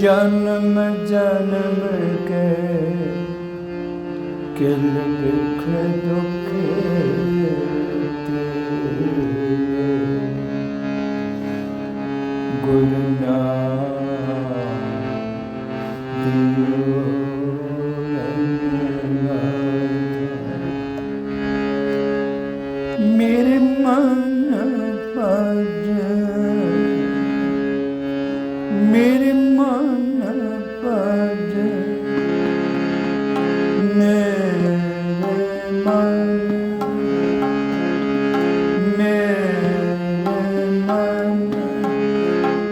ਜਨਮ ਜਨਮ ਕੇ ਕਿਲ ਬਿਖ ਦੁਖੇ ਗੁਰੂ ਨਾਨਕ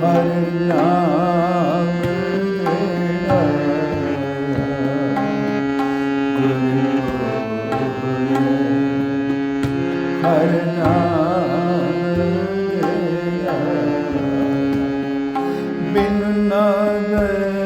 ਹਰ ਨਾਮ ਤੇਰਾ ਹਰ ਨਾਮ ਤੇਰਾ ਬਿਨ ਨਾ ਗਏ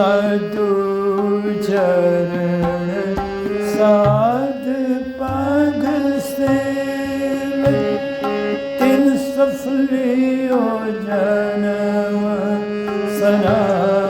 ਸਾਧੂ ਚਰਨ ਸਾਧ ਪਗ ਸੇਵ ਤਿਨ ਸਫਲਿਓ ਜਨਮ ਸਨਾ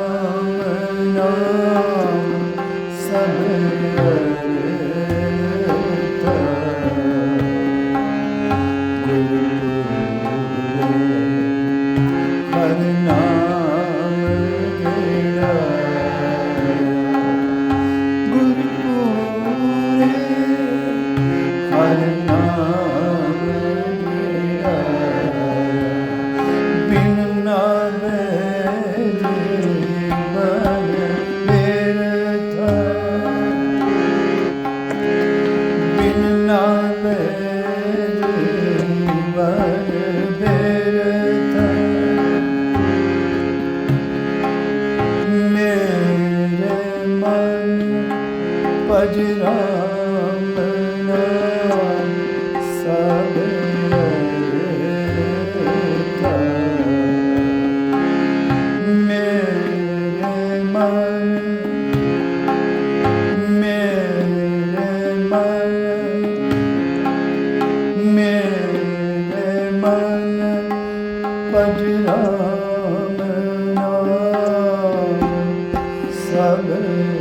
ਰਾਮ ਨਾਮ ਸਭ